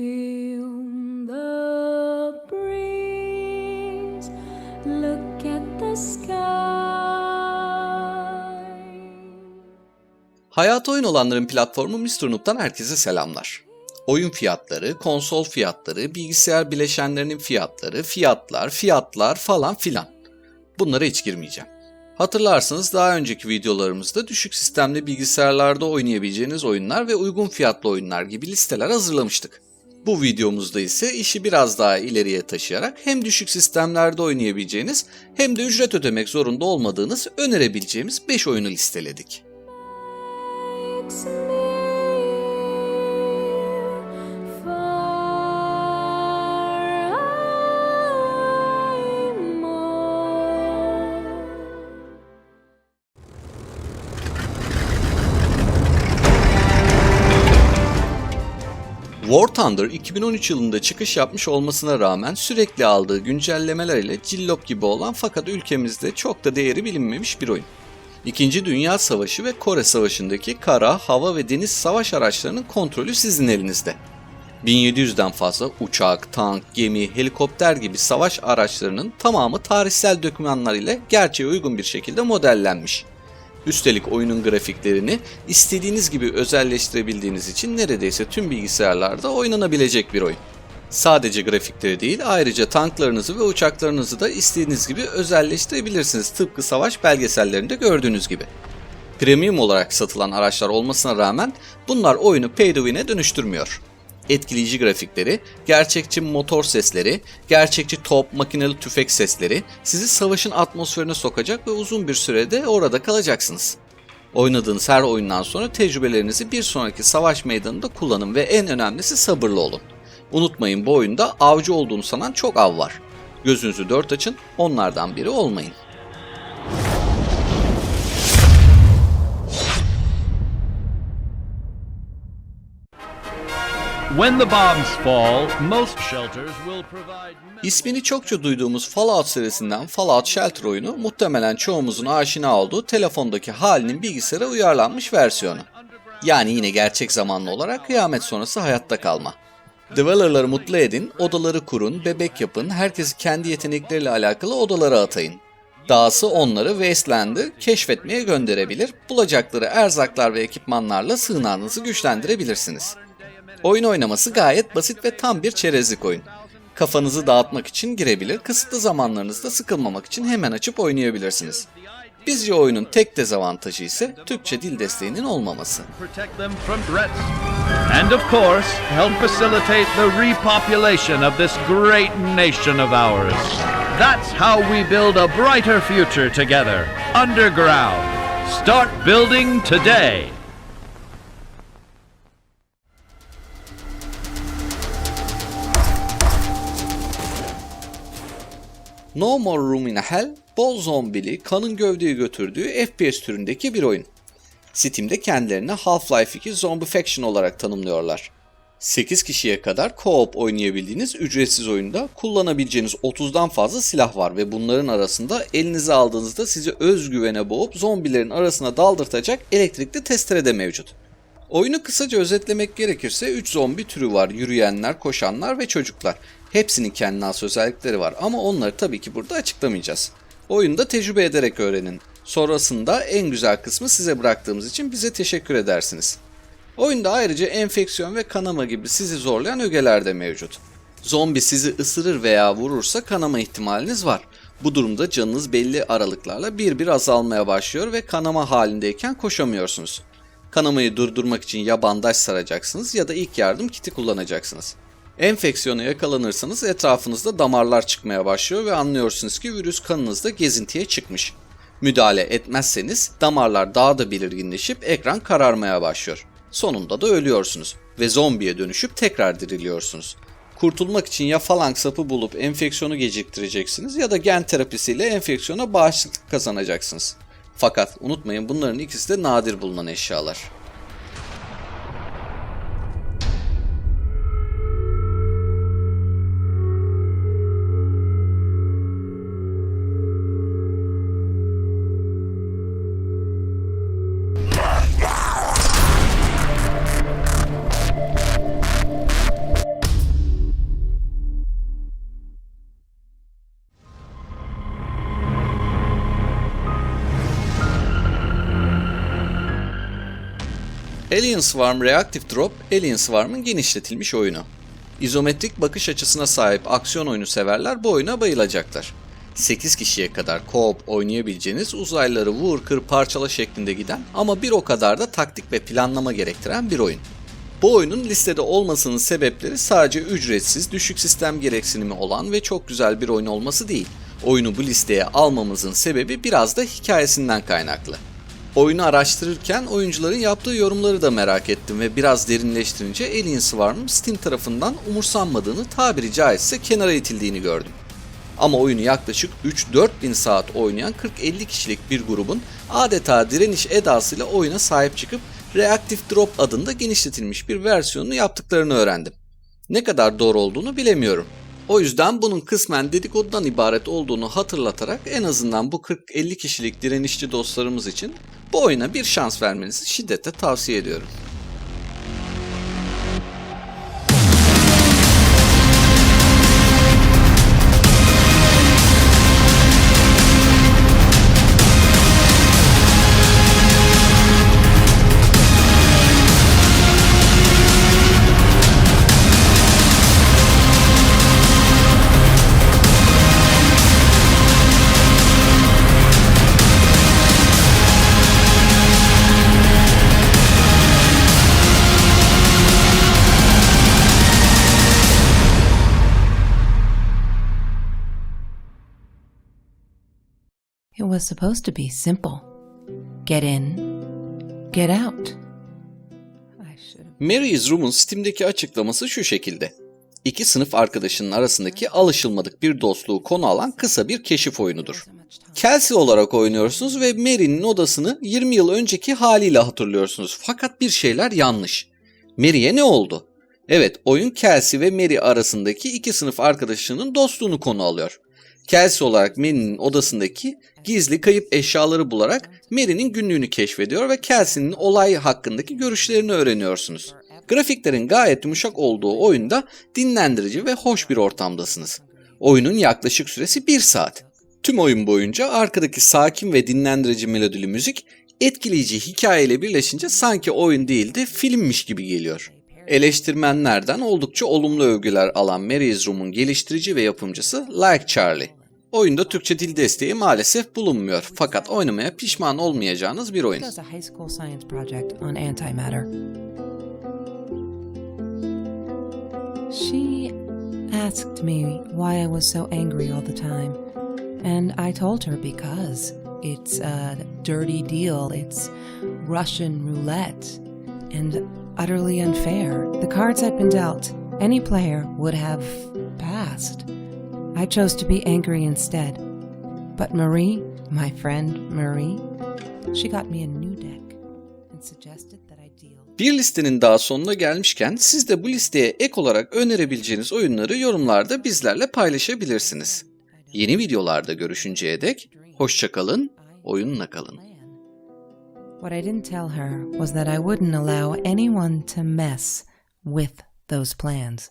Feel oyun olanların platformu Mr. Noob'dan herkese selamlar. Oyun fiyatları, konsol fiyatları, bilgisayar bileşenlerinin fiyatları, fiyatlar, fiyatlar falan filan. Bunlara hiç girmeyeceğim. Hatırlarsınız daha önceki videolarımızda düşük sistemli bilgisayarlarda oynayabileceğiniz oyunlar ve uygun fiyatlı oyunlar gibi listeler hazırlamıştık. Bu videomuzda ise işi biraz daha ileriye taşıyarak hem düşük sistemlerde oynayabileceğiniz hem de ücret ödemek zorunda olmadığınız önerebileceğimiz 5 oyunu listeledik. Makes War Thunder 2013 yılında çıkış yapmış olmasına rağmen sürekli aldığı güncellemeler ile cillop gibi olan fakat ülkemizde çok da değeri bilinmemiş bir oyun. İkinci Dünya Savaşı ve Kore Savaşı'ndaki kara, hava ve deniz savaş araçlarının kontrolü sizin elinizde. 1700'den fazla uçak, tank, gemi, helikopter gibi savaş araçlarının tamamı tarihsel dokümanlar ile gerçeğe uygun bir şekilde modellenmiş. Üstelik oyunun grafiklerini istediğiniz gibi özelleştirebildiğiniz için neredeyse tüm bilgisayarlarda oynanabilecek bir oyun. Sadece grafikleri değil ayrıca tanklarınızı ve uçaklarınızı da istediğiniz gibi özelleştirebilirsiniz tıpkı savaş belgesellerinde gördüğünüz gibi. Premium olarak satılan araçlar olmasına rağmen bunlar oyunu pay to win'e dönüştürmüyor. Etkileyici grafikleri, gerçekçi motor sesleri, gerçekçi top, makineli tüfek sesleri sizi savaşın atmosferine sokacak ve uzun bir sürede orada kalacaksınız. Oynadığınız her oyundan sonra tecrübelerinizi bir sonraki savaş meydanında kullanın ve en önemlisi sabırlı olun. Unutmayın bu oyunda avcı olduğunu sanan çok av var. Gözünüzü dört açın, onlardan biri olmayın. When the bombs fall, most shelters will provide. İsmini çokça duyduğumuz Fallout serisinden Fallout Shelter oyunu muhtemelen çoğumuzun aşina olduğu telefondaki halinin bilgisayara uyarlanmış versiyonu. Yani yine gerçek zamanlı olarak kıyamet sonrası hayatta kalma. Dweller'ları mutlu edin, odaları kurun, bebek yapın, herkesi kendi yetenekleriyle alakalı odalara atayın. Dahası onları Wasteland'ı keşfetmeye gönderebilir, bulacakları erzaklar ve ekipmanlarla sığınağınızı güçlendirebilirsiniz. Oyun oynaması gayet basit ve tam bir çerezlik oyun. Kafanızı dağıtmak için girebilir, kısıtlı zamanlarınızda sıkılmamak için hemen açıp oynayabilirsiniz. Bizce oyunun tek dezavantajı ise Türkçe dil desteğinin olmaması. And of course, help facilitate the repopulation of this great nation of ours. That's how we build a brighter future together. Underground. Start building today. No More Room in Hell, bol zombili, kanın gövdeyi götürdüğü FPS türündeki bir oyun. Steam'de kendilerini Half-Life 2 Zombie Faction olarak tanımlıyorlar. 8 kişiye kadar co-op oynayabildiğiniz ücretsiz oyunda kullanabileceğiniz 30'dan fazla silah var ve bunların arasında elinize aldığınızda sizi özgüvene boğup zombilerin arasına daldırtacak elektrikli testere de mevcut. Oyunu kısaca özetlemek gerekirse 3 zombi türü var. Yürüyenler, koşanlar ve çocuklar. Hepsinin kendine has özellikleri var ama onları tabii ki burada açıklamayacağız. Oyunda tecrübe ederek öğrenin. Sonrasında en güzel kısmı size bıraktığımız için bize teşekkür edersiniz. Oyunda ayrıca enfeksiyon ve kanama gibi sizi zorlayan ögeler de mevcut. Zombi sizi ısırır veya vurursa kanama ihtimaliniz var. Bu durumda canınız belli aralıklarla bir bir azalmaya başlıyor ve kanama halindeyken koşamıyorsunuz. Kanamayı durdurmak için ya bandaj saracaksınız ya da ilk yardım kiti kullanacaksınız. Enfeksiyona yakalanırsanız etrafınızda damarlar çıkmaya başlıyor ve anlıyorsunuz ki virüs kanınızda gezintiye çıkmış. Müdahale etmezseniz damarlar daha da belirginleşip ekran kararmaya başlıyor. Sonunda da ölüyorsunuz ve zombiye dönüşüp tekrar diriliyorsunuz. Kurtulmak için ya falank sapı bulup enfeksiyonu geciktireceksiniz ya da gen terapisiyle enfeksiyona bağışıklık kazanacaksınız. Fakat unutmayın bunların ikisi de nadir bulunan eşyalar. Alien Swarm Reactive Drop, Alien Swarm'ın genişletilmiş oyunu. İzometrik bakış açısına sahip aksiyon oyunu severler bu oyuna bayılacaklar. 8 kişiye kadar co-op oynayabileceğiniz uzaylıları vur kır parçala şeklinde giden ama bir o kadar da taktik ve planlama gerektiren bir oyun. Bu oyunun listede olmasının sebepleri sadece ücretsiz, düşük sistem gereksinimi olan ve çok güzel bir oyun olması değil. Oyunu bu listeye almamızın sebebi biraz da hikayesinden kaynaklı. Oyunu araştırırken oyuncuların yaptığı yorumları da merak ettim ve biraz derinleştirince Alien Swarm'ın Steam tarafından umursanmadığını tabiri caizse kenara itildiğini gördüm. Ama oyunu yaklaşık 3-4 bin saat oynayan 40-50 kişilik bir grubun adeta direniş edasıyla oyuna sahip çıkıp Reactive Drop adında genişletilmiş bir versiyonunu yaptıklarını öğrendim. Ne kadar doğru olduğunu bilemiyorum. O yüzden bunun kısmen dedikodudan ibaret olduğunu hatırlatarak en azından bu 40-50 kişilik direnişçi dostlarımız için bu oyuna bir şans vermenizi şiddetle tavsiye ediyorum. Was supposed to be simple. Get in, get out. Mary's Room'un Steam'deki açıklaması şu şekilde. İki sınıf arkadaşının arasındaki alışılmadık bir dostluğu konu alan kısa bir keşif oyunudur. Kelsey olarak oynuyorsunuz ve Mary'nin odasını 20 yıl önceki haliyle hatırlıyorsunuz. Fakat bir şeyler yanlış. Mary'e ne oldu? Evet, oyun Kelsey ve Mary arasındaki iki sınıf arkadaşının dostluğunu konu alıyor. Kelsey olarak Mary'nin odasındaki gizli kayıp eşyaları bularak Mary'nin günlüğünü keşfediyor ve Kelsey'nin olay hakkındaki görüşlerini öğreniyorsunuz. Grafiklerin gayet yumuşak olduğu oyunda dinlendirici ve hoş bir ortamdasınız. Oyunun yaklaşık süresi 1 saat. Tüm oyun boyunca arkadaki sakin ve dinlendirici melodili müzik etkileyici hikayeyle birleşince sanki oyun değil de filmmiş gibi geliyor. Eleştirmenlerden oldukça olumlu övgüler alan Mary's Room'un geliştirici ve yapımcısı Like Charlie. Oyunda Türkçe dil desteği maalesef bulunmuyor. Fakat oynamaya pişman olmayacağınız bir oyun. She asked me why I was so angry all the time, and I told her because it's a dirty deal, it's Russian roulette, and utterly unfair. The cards had been dealt, any player would have passed. I chose to be angry instead. But Marie, my friend Marie, she got me a new deck and suggested that I deal. Bir listenin daha sonuna gelmişken siz de bu listeye ek olarak önerebileceğiniz oyunları yorumlarda bizlerle paylaşabilirsiniz. Yeni videolarda görüşünceye dek hoşçakalın, oyunla kalın. What I didn't tell her was that I wouldn't allow anyone to mess with those plans.